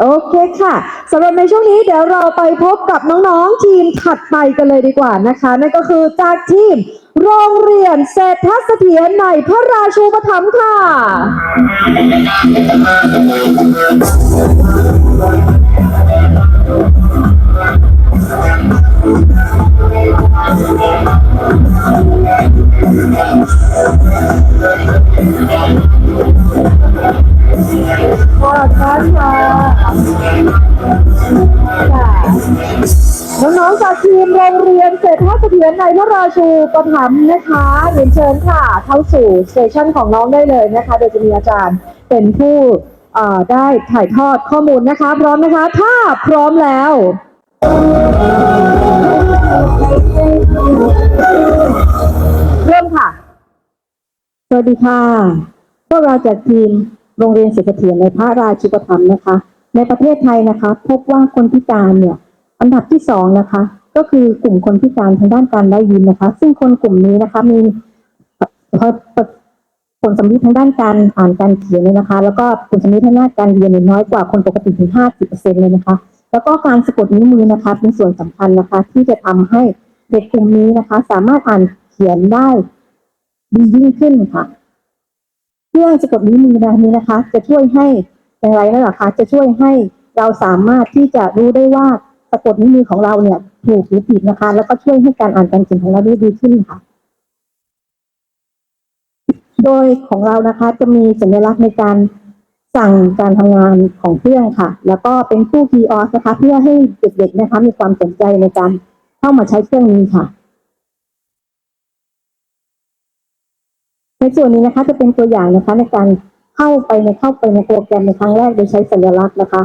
โอเคค่ะสำหรับในช่วงนี้เดี๋ยวเราไปพบกับน้องๆทีมถัดไปกันเลยดีกว่านะคะ นั่นก็คือจากทีมโรงเรียนเศรษฐเสถียรในพระราชูปถัมภ์ค่ะ ค่ะน้องๆจากทีมโรงเรียนเศรษฐเสถียรในพระราชูปถัมภ์นะคะเรียนเชิญค่ะ เข้าสู่สเตชันของน้องได้เลยนะคะ โดยจะมีอาจารย์เป็นผู้ได้ถ่ายทอดข้อมูลนะคะ พร้อมนะคะ ถ้าพร้อมแล้วเริ่มค่ะ สวัสดีค่ะ พวกเราจากทีม โรงเรียนเศรษฐเสถียรในพระราชูปถัมนะคะ ในประเทศไทยนะคะ พบว่าคนพิการเนี่ยอันดับที่สองนะคะ ก็คือกลุ่มคนพิการทางด้านการได้ยินนะคะ ซึ่งคนกลุ่มนี้นะคะมีผลสำลิทางด้านการอ่านการเขียนเลยนะคะ แล้วก็ผลสำลิทางด้านการเรียนน้อยกว่าคนปกติถึงห้าสิบเปอร์เซ็นเลยนะคะ แล้วก็การสะกดนิ้วมือนะคะ เป็นส่วนสำคัญนะคะ ที่จะทำให้เด็กกลุ่มนี้นะคะ สามารถอ่านเขียนได้ดียิ่งขึ้นค่ะ เครื่องสะกดนิ้วมือแบบนี้นะคะ จะช่วยให้อย่างไรนั่นแหละคะจะช่วยให้เราสามารถที่จะรู้ได้ว่าสะกดนิ้วมือของเราเนี่ยถูกหรือผิดนะคะ แล้วก็ช่วยให้การอ่านการเขียนของเราได้ดีขึ้นค่ะ โดยของเรานะคะจะมีสัญลักษณ์ในการสั่งการทำงานของเครื่องค่ะ แล้วก็เป็นตู้คีย์ออสนะคะ เพื่อให้เด็กๆนะคะ มีความสนใจในการเข้ามาใช้เครื่องนี้ค่ะ ในส่วนนี้นะคะจะเป็นตัวอย่างนะคะในการเข้าไปในเข้าไปในโปรแกรมในครั้งแรกโดยใช้สัญลักษณ์นะคะ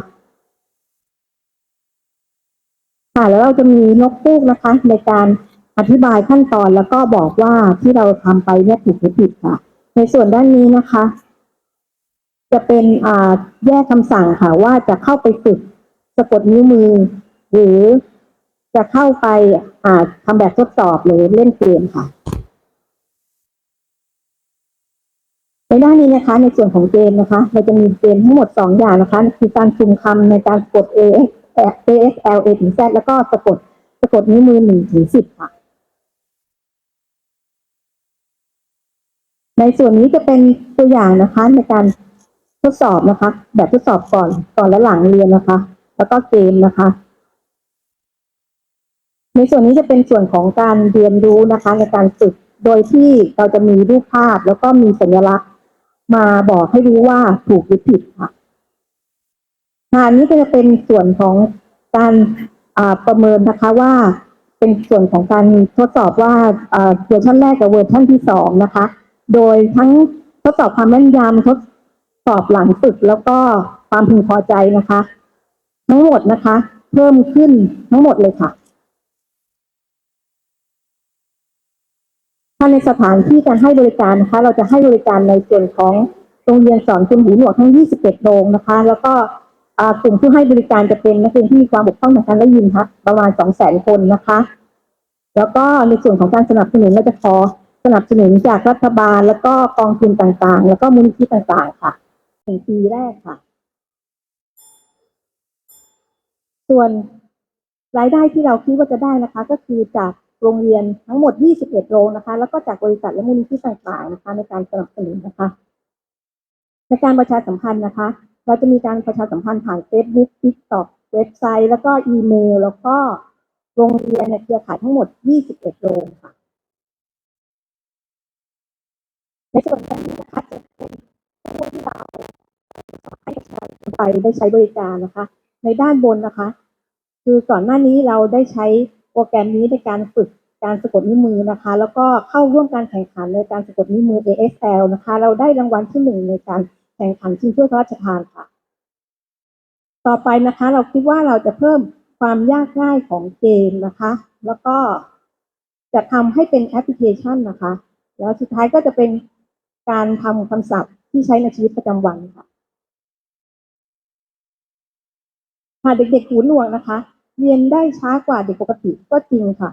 ค่ะแล้วเราจะมีนกพูกนะคะ ในการอธิบายขั้นตอนแล้วก็บอกว่าที่เราทำไปเนี่ยถูกหรือผิดค่ะ ในส่วนด้านนี้นะคะ จะเป็นอ่าแยกคำสั่งค่ะ ว่าจะเข้าไปฝึกสะกดนิ้วมือ หรือจะเข้าไปอ่าทำแบบทดสอบหรือเล่นเกมค่ะ ในด้านนี้นะคะ ในส่วนของเกมนะคะ เราจะมีเกมทั้งหมดสองอย่างนะคะ คือการสุ่มคำในการกด A X A X L A ถึง Z แล้วก็สะกดสะกดนิ้วมือหนึ่งถึงสิบค่ะ ในส่วนนี้จะเป็นตัวอย่างนะคะ ในการทดสอบนะคะ แบบทดสอบก่อนก่อนและหลังเรียนนะคะ แล้วก็เกมนะคะ ในส่วนนี้จะเป็นส่วนของการเรียนรู้นะคะ ในการฝึกโดยที่เราจะมีรูปภาพแล้วก็มีสัญลักษณ์ มาบอกให้รู้ว่าถูกหรือผิดค่ะค่ะนนี้ก็จะเป็นส่วนของการประเมินนะคะว่า เป็นส่วนของการทดสอบว่าเอ่อเวอร์ชันแรกกับเวอร์ชันที่สองนะคะ โดยทั้งทดสอบความแม่นยำทดสอบหลังฝึกแล้วก็ความพึงพอใจนะคะ ทั้งหมดนะคะ เพิ่มขึ้นทั้งหมดเลยค่ะ ถ้าในสถานที่การให้บริการนะคะ เราจะให้บริการในส่วนของโรงเรียนสอนคนหูหนวกทั้ง 21 โรงนะคะ แล้วก็กลุ่มผู้ให้บริการจะเป็นนักเรียนที่มีความบกพร่องทางการได้ยินค่ะประมาณ 200,000 คนนะคะ แล้วก็ในส่วนของการสนับสนุนเราจะขอสนับสนุนจากรัฐบาล แล้วก็กองทุนต่างๆ แล้วก็มูลนิธิต่างๆ ค่ะหนึ่งปีแรกค่ะ ส่วนรายได้ที่เราคิดว่าจะได้นะคะ ก็คือจาก โรงเรียนทั้งหมด 21 โรงนะคะ แล้วก็จากบริษัทและมูลนิธิต่างๆนะคะ ในการสนับสนุนนะคะ ในการประชาสัมพันธ์นะคะ เราจะมีการประชาสัมพันธ์ผ่าน Facebook TikTok เว็บไซต์ แล้วก็อีเมล แล้วก็โรงเรียนในเครือข่ายทั้งหมด 21 โรงค่ะ ในส่วนนี้นะคะจะเป็นผู้ที่เราให้ประชาชนไปได้ใช้บริการนะคะ ในด้านบนนะคะ คือก่อนหน้านี้เราได้ใช้ โปรแกรมนี้ในการฝึกการสะกดนิ้วมือนะคะ แล้วก็เข้าร่วมการแข่งขันในการสะกดนิ้วมือ ASL นะคะ เราได้รางวัลที่หนึ่งในการแข่งขันชิงถ้วยพระราชทานค่ะ ต่อไปนะคะ เราคิดว่าเราจะเพิ่มความยากง่ายของเกมนะคะ แล้วก็จะทำให้เป็นแอปพลิเคชันนะคะ แล้วสุดท้ายก็จะเป็นการทำคำศัพท์ที่ใช้ในชีวิตประจำวันค่ะค่ะเด็กๆหูหนวกนะคะ เรียนได้ช้ากว่าเด็กปกติก็จริงค่ะ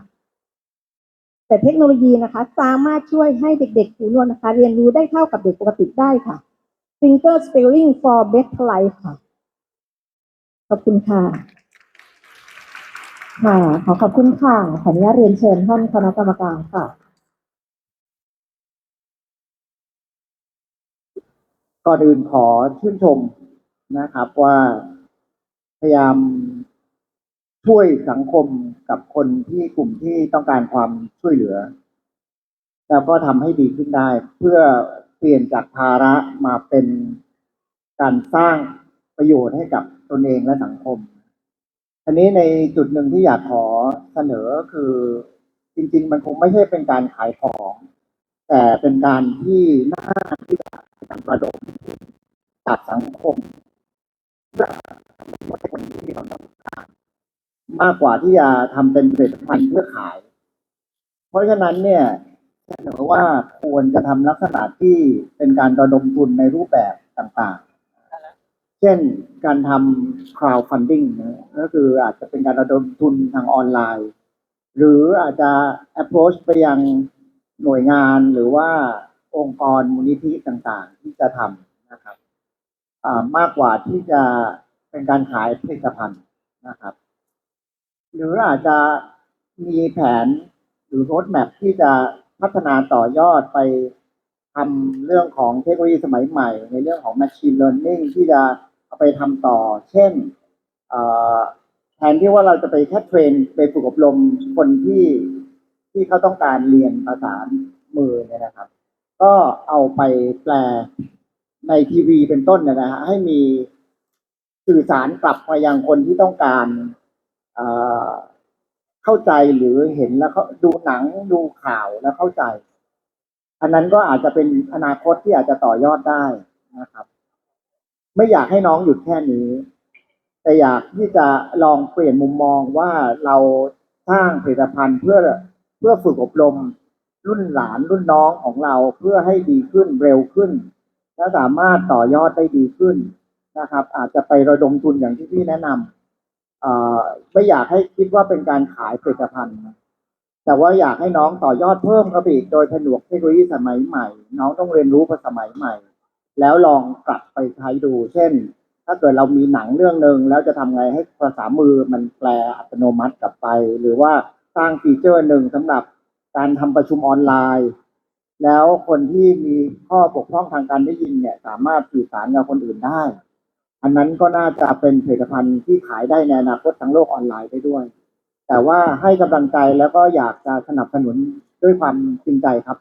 แต่เทคโนโลยีนะคะ สามารถช่วยให้เด็กๆหูหนวกนะคะ เรียนรู้ได้เท่ากับเด็กปกติได้ค่ะ Finger Spelling for Better Life ค่ะ ขอบคุณค่ะ ค่ะ ขอขอบคุณค่ะ ขออนุญาตเรียนเชิญท่านคณะกรรมการค่ะ ก่อนอื่นขอชื่นชมนะครับว่าพยายาม ช่วยสังคมกับคนที่กลุ่มที่ต้องการความช่วยเหลือ แล้วก็ทำให้ดีขึ้นได้ เพื่อเปลี่ยนจากภาระมาเป็นการสร้างประโยชน์ให้กับตนเองและสังคมอันนี้ในจุดหนึ่งที่อยากขอเสนอคือจริง ๆ มันคงไม่ใช่เป็นการขายของ แต่เป็นการที่น่าที่จะประดมจากสังคมเพื่อคนที่มีความ มากกว่าที่จะทำเป็นผลิตภัณฑ์เพื่อขาย เพราะฉะนั้นเนี่ยเสนอว่าควรจะทำลักษณะที่เป็นการระดมทุนในรูปแบบต่างๆ เช่นการทำ crowdfunding นะก็คืออาจจะเป็นการระดมทุนทางออนไลน์ หรืออาจจะ approach ไปยังหน่วยงานหรือว่าองค์กรมูลนิธิต่างๆ ที่จะทำนะครับมากกว่าที่จะเป็นการขายผลิตภัณฑ์นะครับ หรืออาจจะมีแผนหรือ road map ที่จะพัฒนาต่อยอดไปทำเรื่องของเทคโนโลยีสมัยใหม่ ในเรื่องของ machine learning ที่จะเอาไปทำต่อ เช่นแทนที่ว่าเราจะไปแค่เทรนไปฝึกอบรมคนที่ที่เขาต้องการเรียนภาษามือเนี่ยนะครับ ก็เอาไปแปลในทีวีเป็นต้นเนยนะฮะให้มีสื่อสารกลับมายังคนที่ต้องการ เข้าใจหรือเห็นแล้วเขาดูหนังดูข่าวแล้วเข้าใจ อันนั้นก็อาจจะเป็นอนาคตที่อาจจะต่อยอดได้นะครับ ไม่อยากให้น้องหยุดแค่นี้ แต่อยากที่จะลองเปลี่ยนมุมมองว่าเราสร้างผลิตภัณฑ์เพื่อเพื่อฝึกอบรมรุ่นหลานรุ่นน้องของเราเพื่อให้ดีขึ้นเร็วขึ้น และสามารถต่อยอดได้ดีขึ้นนะครับ อาจจะไประดมทุนอย่างที่พี่แนะนำ ไม่อยากให้คิดว่าเป็นการขายผลิตภัณฑ์ แต่ว่าอยากให้น้องต่อยอดเพิ่มเข้าไปอีกโดยผนวกเทคโนโลยีสมัยใหม่ น้องต้องเรียนรู้ภาษาสมัยใหม่ แล้วลองกลับไปใช้ดู เช่น ถ้าเกิดเรามีหนังเรื่องหนึ่งแล้วจะทำไงให้ภาษามือมันแปลอัตโนมัติกลับไป หรือว่าสร้างฟีเจอร์หนึ่งสำหรับการทำประชุมออนไลน์ แล้วคนที่มีข้อบกพร่องทางการได้ยินเนี่ย สามารถสื่อสารกับคนอื่นได้ อันนั้นก็น่าจะเป็นผลิตภัณฑ์ที่ขายได้ในอนาคตทั้งโลกออนไลน์ได้ด้วย แต่ว่าให้กำลังใจแล้วก็อยากจะสนับสนุนด้วยความจริงใจครับ